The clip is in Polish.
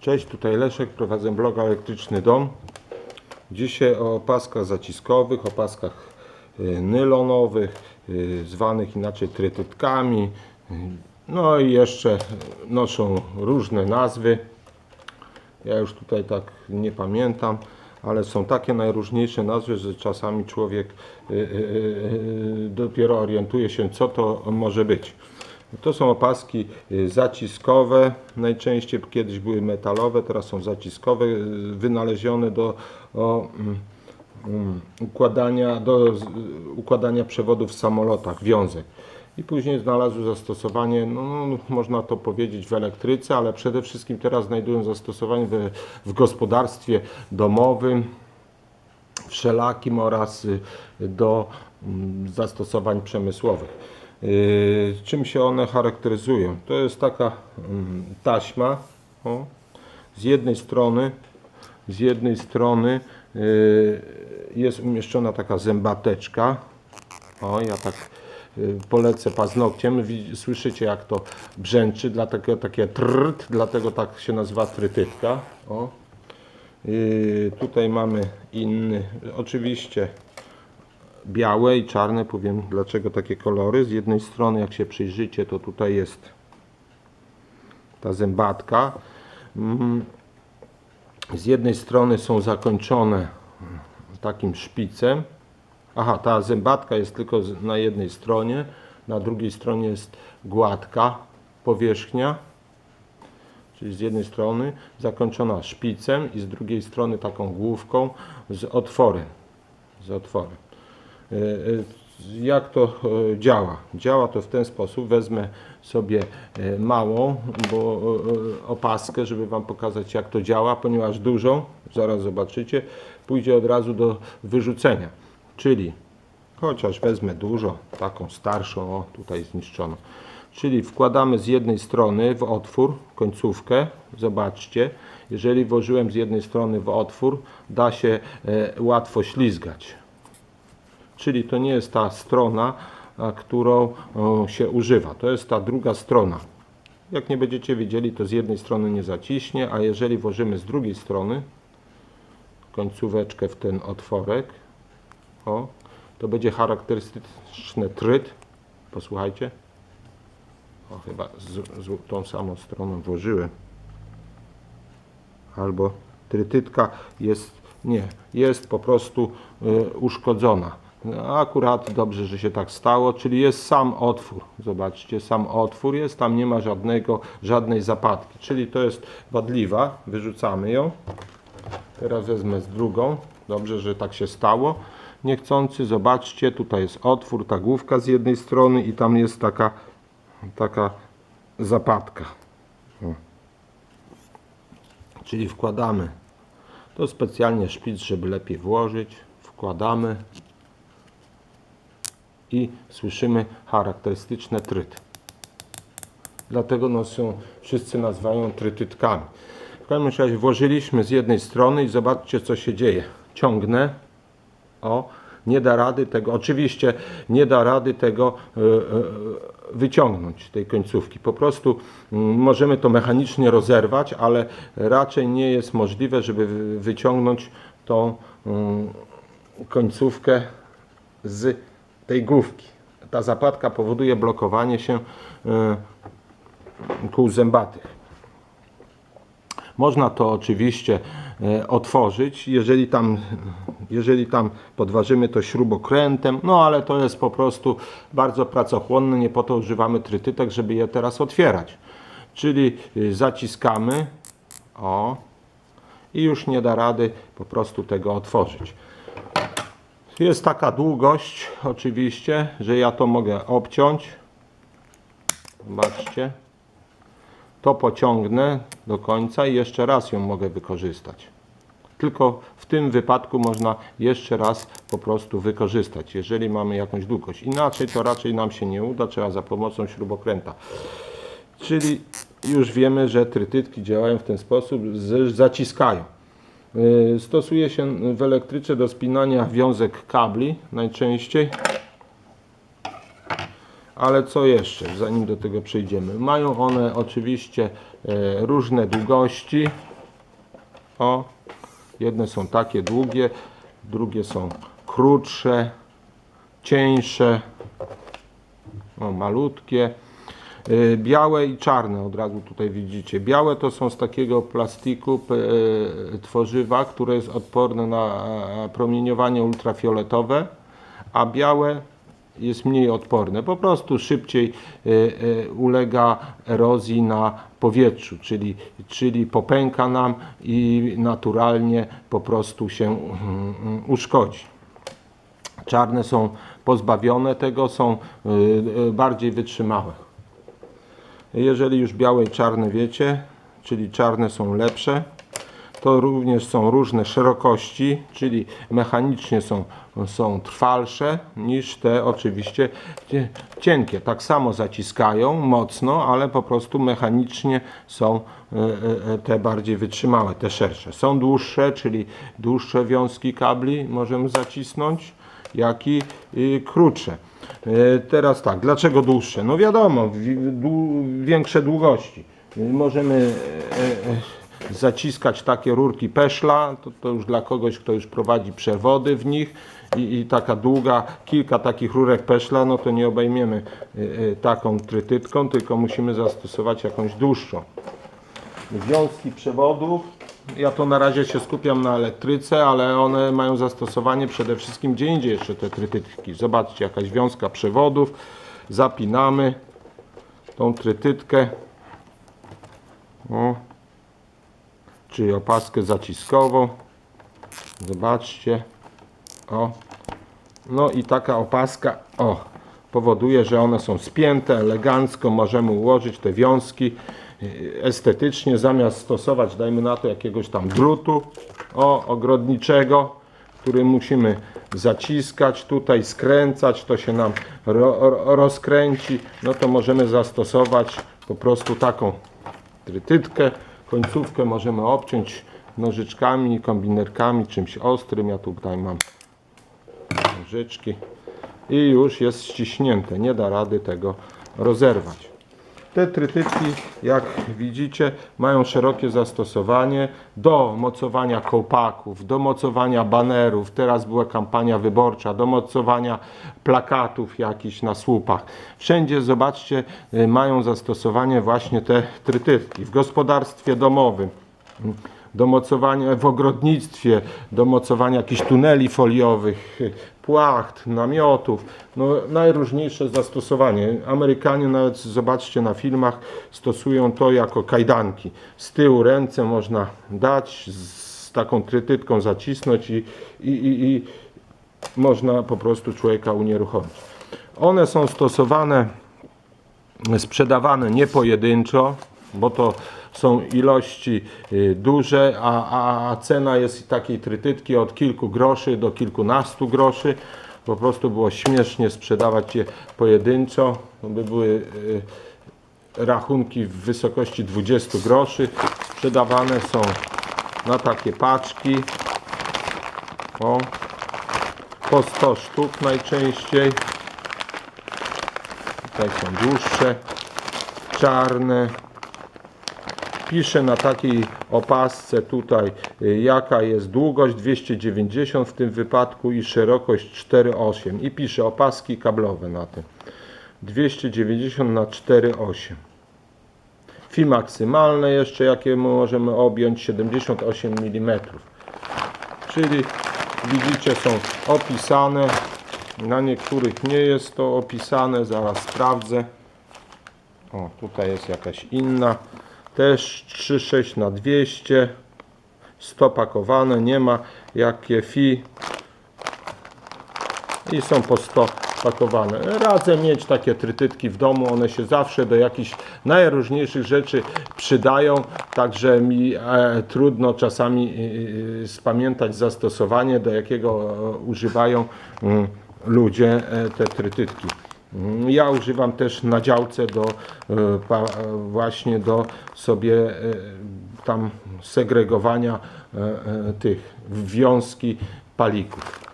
Cześć, tutaj Leszek, prowadzę blog Elektryczny Dom. Dzisiaj o opaskach zaciskowych, opaskach y, nylonowych, y, zwanych inaczej trytytkami. No i jeszcze noszą różne nazwy. Ja już tutaj tak nie pamiętam, ale są takie najróżniejsze nazwy, że czasami człowiek y, dopiero orientuje się, co to może być. To są opaski y, zaciskowe, najczęściej kiedyś były metalowe, teraz są zaciskowe, y, wynalezione do o, mm, układania, do układania przewodów w samolotach, wiązek. I później znalazły zastosowanie, no, no, można to powiedzieć w elektryce, ale przede wszystkim teraz znajdują zastosowanie w, w gospodarstwie domowym, wszelakim oraz y, do mm, zastosowań przemysłowych. Y, Czym się one charakteryzują? To jest taka mm, taśma. O, z jednej strony, z jednej strony y, jest umieszczona taka zębateczka. O, ja tak y, polecę paznokciem. Słyszycie jak to brzęczy, dlatego takie trt, dlatego tak się nazywa trytytka. O. Yy, tutaj mamy inny, oczywiście białe i czarne, powiem dlaczego takie kolory. Z jednej strony, jak się przyjrzycie, to tutaj jest ta zębatka. Mm, Z jednej strony są zakończone takim szpicem. Aha, ta zębatka jest tylko na jednej stronie, na drugiej stronie jest gładka powierzchnia czyli z jednej strony zakończona szpicem i z drugiej strony taką główką z otworem. Z otworem. E, e, Jak to e, działa? Działa to w ten sposób. Wezmę sobie małą bo, opaskę, żeby Wam pokazać jak to działa, ponieważ dużą, zaraz zobaczycie, pójdzie od razu do wyrzucenia. Czyli chociaż wezmę dużo, taką starszą, o tutaj zniszczoną. Czyli wkładamy z jednej strony w otwór końcówkę, zobaczcie, jeżeli włożyłem z jednej strony w otwór, da się łatwo ślizgać. Czyli to nie jest ta strona, a, którą o, się używa, to jest ta druga strona. Jak nie będziecie wiedzieli, to z jednej strony nie zaciśnie, a jeżeli włożymy z drugiej strony końcóweczkę w ten otworek, o, to będzie charakterystyczny tryt. Posłuchajcie. O, chyba z, z tą samą stroną włożyłem. Albo trytytka jest, nie, jest po prostu y, uszkodzona. No, Akurat dobrze, że się tak stało, czyli jest sam otwór. Zobaczcie, sam otwór jest, tam nie ma żadnego, żadnej zapadki. Czyli to jest wadliwa, wyrzucamy ją. Teraz wezmę z drugą. Dobrze, że tak się stało. Niechcący, zobaczcie, tutaj jest otwór, ta główka z jednej strony i tam jest taka, taka zapadka. Czyli wkładamy. To specjalnie szpic, żeby lepiej włożyć. Wkładamy i słyszymy charakterystyczne tryt. Dlatego nas wszyscy nazywają trytytkami. W każdym razie włożyliśmy z jednej strony i zobaczcie co się dzieje. Ciągnę. O, nie da rady tego, oczywiście nie da rady tego e, e, wyciągnąć, tej końcówki. Po prostu mm, możemy to mechanicznie rozerwać, ale raczej nie jest możliwe, żeby wy- wyciągnąć tą mm, końcówkę z tej główki. Ta zapadka powoduje blokowanie się e, kół zębatych. Można to oczywiście e, otworzyć, jeżeli tam, jeżeli tam podważymy to śrubokrętem, no ale to jest po prostu bardzo pracochłonne, nie po to używamy trytytek, żeby je teraz otwierać. Czyli y, zaciskamy, o, i już nie da rady po prostu tego otworzyć. Jest taka długość oczywiście, że ja to mogę obciąć. Zobaczcie to pociągnę do końca i jeszcze raz ją mogę wykorzystać. Tylko w tym wypadku można jeszcze raz po prostu wykorzystać, jeżeli mamy jakąś długość. Inaczej to raczej nam się nie uda, trzeba za pomocą śrubokręta. Czyli już wiemy, że trytytki działają w ten sposób, że zaciskają. Yy, Stosuje się w elektryce do spinania wiązek kabli najczęściej. Ale co jeszcze, zanim do tego przejdziemy? Mają one oczywiście e, różne długości. O, jedne są takie długie, drugie są krótsze, cieńsze, o, malutkie. Y, Białe i czarne od razu tutaj widzicie. Białe to są z takiego plastiku e, tworzywa, które jest odporne na e, promieniowanie ultrafioletowe, a białe jest mniej odporne. Po prostu szybciej e, e, ulega erozji na powietrzu, czyli, czyli popęka nam i naturalnie po prostu się mm, mm, uszkodzi. Czarne są pozbawione tego, są bardziej wytrzymałe. Jeżeli już białe i czarne wiecie, czyli czarne są lepsze, to również są różne szerokości, czyli mechanicznie są, są trwalsze niż te oczywiście cie- cienkie. Tak samo zaciskają mocno, ale po prostu mechanicznie są e, e, te bardziej wytrzymałe, te szersze. Są dłuższe, czyli dłuższe wiązki kabli możemy zacisnąć, jak i krótsze. E, Teraz tak, dlaczego dłuższe? No wiadomo, większe długości. Y, Możemy e, e, zaciskać takie rurki peszla, to, to już dla kogoś, kto już prowadzi przewody w nich i, i taka długa, kilka takich rurek peszla, no to nie obejmiemy e, e, taką trytytką, tylko musimy zastosować jakąś dłuższą. Wiązki przewodów, ja to na razie się skupiam na elektryce, ale one mają zastosowanie przede wszystkim gdzie indziej jeszcze te trytytki. Zobaczcie, jakaś wiązka przewodów, zapinamy tą trytytkę. O. Czyli opaskę zaciskową. Zobaczcie. O. No i taka opaska, o, powoduje, że one są spięte elegancko, możemy ułożyć te wiązki estetycznie, zamiast stosować, dajmy na to, jakiegoś tam drutu, o, ogrodniczego, który musimy zaciskać, tutaj skręcać, to się nam ro, ro, rozkręci, no to możemy zastosować po prostu taką trytytkę, końcówkę możemy obciąć nożyczkami, kombinerkami, czymś ostrym, ja tutaj mam nożyczki. I już jest ściśnięte, nie da rady tego rozerwać. Te trytytki, jak widzicie, mają szerokie zastosowanie do mocowania kołpaków, do mocowania banerów. Teraz była kampania wyborcza, do mocowania plakatów jakichś na słupach. Wszędzie, zobaczcie, y, mają zastosowanie właśnie te trytytki. W gospodarstwie domowym do mocowania w ogrodnictwie, do mocowania jakichś tuneli foliowych, płacht, namiotów, no najróżniejsze zastosowanie. Amerykanie nawet zobaczcie na filmach stosują to jako kajdanki. Z tyłu ręce można dać, z taką trytytką zacisnąć i, i, i, i można po prostu człowieka unieruchomić. One są stosowane sprzedawane nie pojedynczo, bo to są ilości y, duże, a, a, cena jest takiej trytytki od kilku groszy do kilkunastu groszy. Po prostu było śmiesznie sprzedawać je pojedynczo, to by były y, rachunki w wysokości 20 groszy. Sprzedawane są na takie paczki. O, po 100 sztuk najczęściej. Tutaj są dłuższe, czarne. Piszę na takiej opasce tutaj, y, jaka jest długość 290 w tym wypadku i szerokość 4,8 i piszę opaski kablowe na tym. 290 na 4,8. Fi maksymalne jeszcze, jakie możemy objąć 78 mm. Czyli widzicie są opisane. Na niektórych nie jest to opisane, zaraz sprawdzę. O, tutaj jest jakaś inna. Też 3,6 na 200. 100 pakowane, nie ma jakie fi. I są po 100 pakowane. Radzę mieć takie trytytki w domu, one się zawsze do jakichś najróżniejszych rzeczy przydają, także mi e, trudno czasami e, e, spamiętać zastosowanie, do jakiego e, używają mm, ludzie e, te trytytki. Mm, Ja używam też na działce do e, właśnie do sobie e, tam segregowania e, tych wiązki palików.